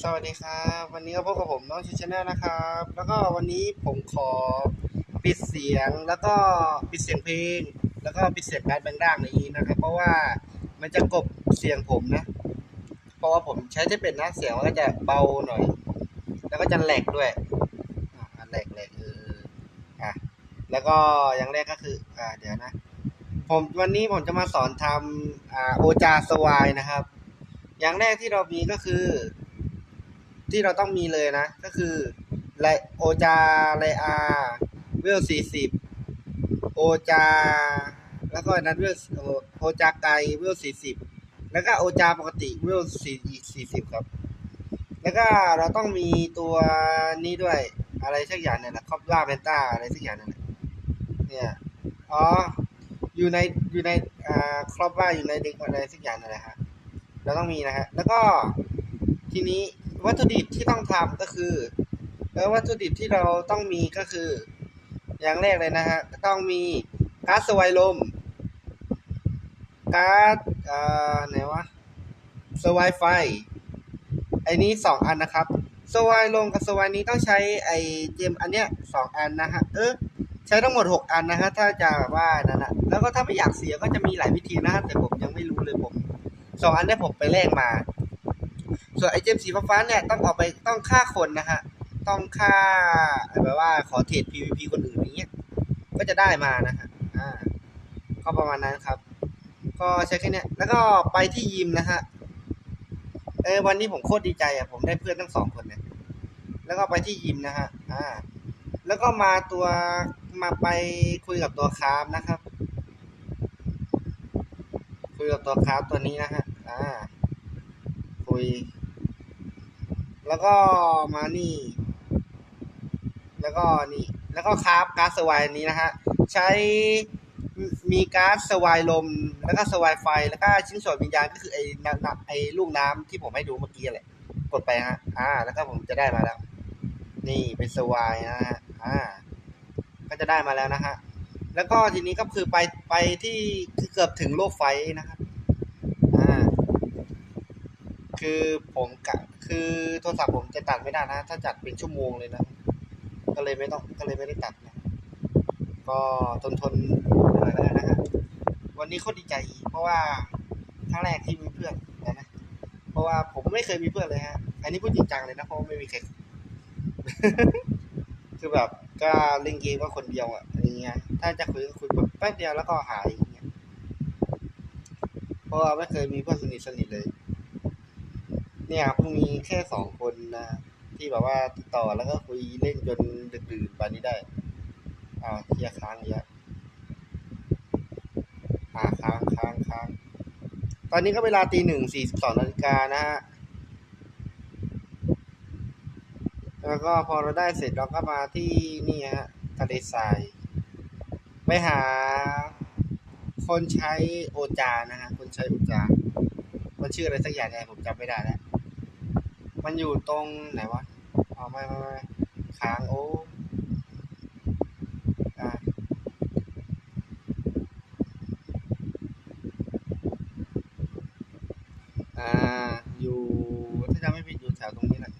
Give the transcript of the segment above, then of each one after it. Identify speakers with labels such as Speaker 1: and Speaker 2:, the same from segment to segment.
Speaker 1: สวัสดีครับ วันนี้ก็พบกับผมน้องชิชแนลนะครับ แล้วก็วันนี้ผมขอปิดเสียงแล้วก็ปิดเสียงเพลง แล้วก็ปิดเสียงการแบงด้างในนี้นะครับ เพราะว่ามันจะกบเสียงผมนะ เพราะว่าผมใช้จะเป็นนะเสียงมันก็จะเบาหน่อย แล้วก็จะแหลกด้วยอ่าแหลกแหลกเอออะแล้วก็อย่างแรกก็คืออ่าเดี๋ยวนะผมวันนี้ผมจะมาสอนทำอ่าโอจาสวายนะครับ อย่างแรกที่เรามีก็คือ ที่เราต้องมีเลยนะ ก็คือไลโอจาไลอาเวลสี่สิบโอจา แล้วก็นั้นเวลโอจาไกเวลสี่สิบแล้วก็โอจาปกติเวลสี่สี่สิบครับ แล้วก็เราต้องมีตัวนี้ด้วยอะไรสักอย่างเนี่ยนะคอปล่าเบนต้าอะไรสักอย่างนั่นแหละเนี่ยอ๋ออยู่ในอยู่ในอ่าครอบว่าอยู่ในเด็กอะไรสักอย่างนั่นแหละฮะ เราต้องมีนะฮะแล้วก็ทีนี้วัตถุดิบที่ต้องทำก็คือแล้ววัตถุดิบที่เราต้องมีก็คือ อย่างแรกเลยนะฮะต้องมีก๊าซสวายลมก๊าซอ่าไหนวะสวายไฟไอ้นี้สองอันนะครับสวายลงกับสวายนี้ต้องใช้ไอเจมอันเนี้ยสองอันนะฮะเออใช้ทั้งหมดหกอันนะฮะถ้าจะแบบว่านั่นนะแล้วก็ถ้าไม่อยากเสียก็จะมีหลายวิธีนะฮะแต่ผมยังไม่รู้เลยผม สองอันนี้ผมไปแลกมา ส่วนไอเจมสีฟ้าเนี่ยต้องออกไปต้องฆ่าคนนะฮะ ต้องฆ่าแบบว่าขอเทรด PVP คนอื่นอย่างเงี้ย ก็จะได้มานะฮะ อ่า ก็ประมาณนั้นครับ ก็ใช้แค่นี้แล้วก็ไปที่ยิมนะฮะ เออวันนี้ผมโคตรดีใจอะ ผมได้เพื่อนทั้งสองคนเนี่ย แล้วก็ไปที่ยิมนะฮะ อ่า แล้วก็มาตัวมาไปคุยกับตัวคราฟนะครับคุยกับตัวคราฟตัวนี้นะฮะ อ่าคุย แล้วก็มานี่ แล้วก็นี่ แล้วก็คราฟก๊าซสวายนี้นะฮะ ใช้มีก๊าซสวายลม แล้วก็สวายไฟ แล้วก็ชิ้นส่วนวิญญาณก็คือไอ้น้ำไอ้ลูกน้ำที่ผมให้ดูเมื่อกี้แหละ กดไปฮะ อ่า แล้วก็ผมจะได้มาแล้ว นี่เป็นสวายนะฮะ อ่า ก็จะได้มาแล้วนะฮะ แล้วก็ทีนี้ก็คือไปไปที่คือเกือบถึงโลกไฟนะครับ คือผมกะคือโทรศัพท์ผมจะตัดไม่ได้นะ ถ้าจัดเป็นชั่วโมงเลยนะ ก็เลยไม่ต้องก็เลยไม่ได้ตัดนะ ก็ทนทนหน่อยแล้วกันนะฮะวันนี้เขาดีใจ เพราะว่าครั้งแรกที่มีเพื่อนนะนะ เพราะว่าผมไม่เคยมีเพื่อนเลยฮะ อันนี้พูดจริงจังเลยนะเพราะไม่มีใครคือแบบก็เล่นเกมก็คนเดียวอะอะไรเงี้ย ถ้าจะคุยก็คุยแบบแป๊บเดียวแล้วก็หายอย่างเงี้ย เพราะว่าไม่เคยมีเพื่อนสนิทสนิทเลย เนี่ยเพิ่งมีแค่สองคนนะที่แบบว่าติดต่อแล้วก็คุยเล่นจนดึกดื่นปานนี้ได้ อ่าเคลียร์ค้างเยอะอ่าค้างค้างค้างตอนนี้ก็เวลาตีหนึ่งสี่สิบสองนาฬิกานะฮะแล้วก็พอเราได้เสร็จเราก็มาที่นี่ฮะทะเลทรายไปหา คนใช้โอจานะฮะคนใช้โอจามันชื่ออะไรสักอย่างเนี่ยผมจำไม่ได้แล้ว มันอยู่ตรงไหนวะอ๋อไม่ไม่ไม่ค้างโอ้อ่า อยู่ถ้าจำไม่ผิดอยู่แถวตรงนี้แหละ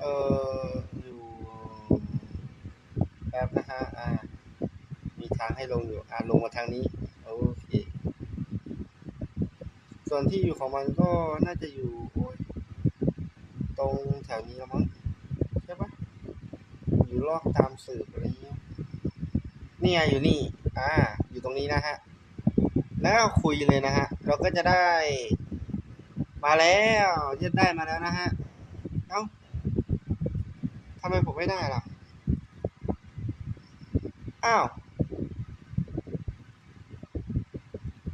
Speaker 1: เอออยู่แป๊บนะฮะ อ่า มีทางให้ลงอยู่ อ่าลงมาทางนี้ โอเค ส่วนที่อยู่ของมันก็น่าจะอยู่ วนี้แล้วมั้งใช่ปะอยู่ลอกตามสืบอะไรเงี้ยนี่ไงอยู่นี่ อ่า อยู่ตรงนี้นะฮะ แล้วคุยเลยนะฮะ เราก็จะได้ มาแล้วจะได้มาแล้วนะฮะ เอ้าทำไมผมไม่ได้ล่ะ อ้าว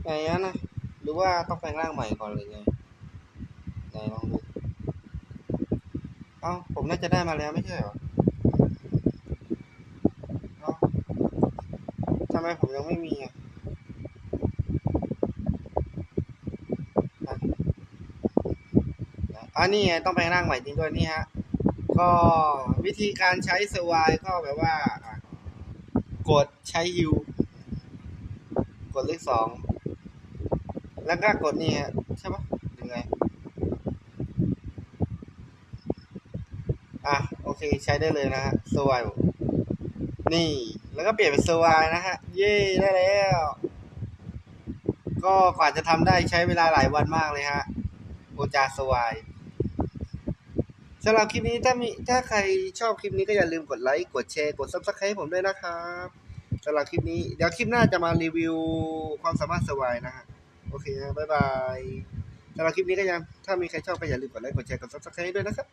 Speaker 1: ไงอะนะ หรือว่าต้องแปลงร่างใหม่ก่อนเลยไงไหนลองดู เอ้าผมน่าจะได้มาแล้วไม่ใช่เหรอเอ้าทำไมผมยังไม่มีอะอันนี้ต้องแปลงร่างใหม่จริงด้วยนี่ฮะ ก็วิธีการใช้สวายก็แบบว่า กดใช้ฮิวกดเลขสอง แล้วก็กดนี่ฮะใช่ปะ ยังไงเคใช้ได้เลยนะฮะสวายนี่แล้วก็เปลี่ยนเป็นสวายนะฮะ เย่ได้แล้ว ก็กว่าจะทำได้ใช้เวลาหลายวันมากเลยฮะโอจาสวายสำหรับคลิปนี้ถ้ามีถ้าใครชอบคลิปนี้ก็อย่าลืมกดไลค์ กดแชร์ กด subscribe ให้ผมด้วยนะครับสำหรับคลิปนี้ เดี๋ยวคลิปหน้าจะมารีวิวความสามารถสวายนะฮะ โอเคฮะบ๊ายบายสำหรับคลิปนี้ก็ยัง ถ้ามีใครชอบก็อย่าลืมกดไลค์ กดแชร์ กด subscribe ด้วยนะครับ